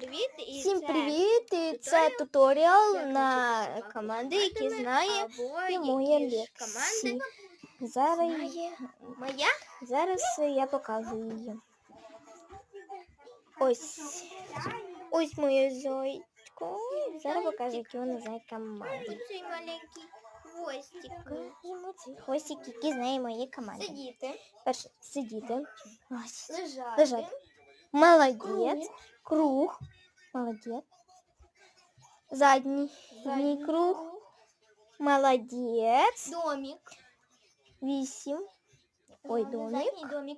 привіт! І Всім це привіт! І це туторіал на команди, які знає і моя які команди Зараз, моя. зараз я покажу її. Ось. Ось моє зайчко. Зараз покажу, які вона знає команди. Хвостик. Хвостик, який знає мої команди. Сидіти, Перше, сидіти. Ось. лежати, Лежати. Молодець. Круг. Молодець. Задній. Задній круг. Молодець. домик. Вісім. Ой, домик. Задній домик.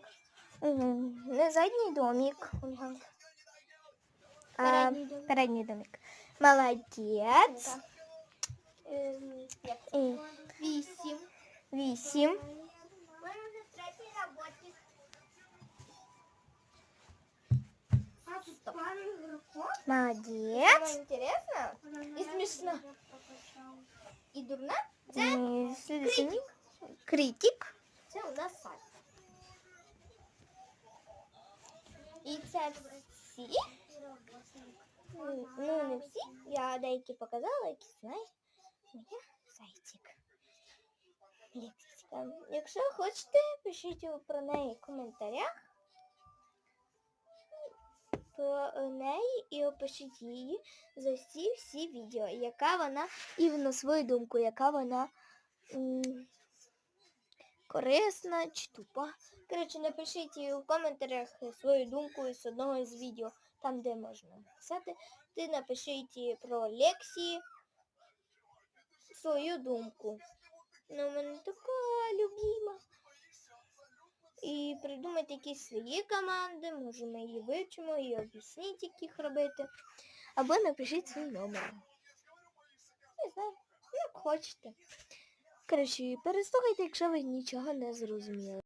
Мгм. Не задній домик. Ага. А, Передній домик. передній домик. Молодець. Так. Ем, як це? І Вісім. вісім. Стоп. Молодець. Самое интересно и смешно. І дурна це, І слідуючий. критик. Критик. це у нас сайт. І це всі. Ну, не всі. Я деякі показала, які знає моя зайчик. Лексика. Якщо хочете, пишіть про неї в коментарях. Про неї і опишіть її за всі всі відео, яка вона, і на свою думку, яка вона м, корисна чи тупа. Коротше, напишіть у коментарях свою думку з одного з відео, там де можна написати. Ти напишіть про Лексі свою думку. Ну, у мене така любима. І придумайте якісь свої команди, може ми її вивчимо і об'ясніть, як їх робити. Або напишіть свій номер. Не знаю, як хочете. Коротше, переслухайте, якщо ви нічого не зрозуміли.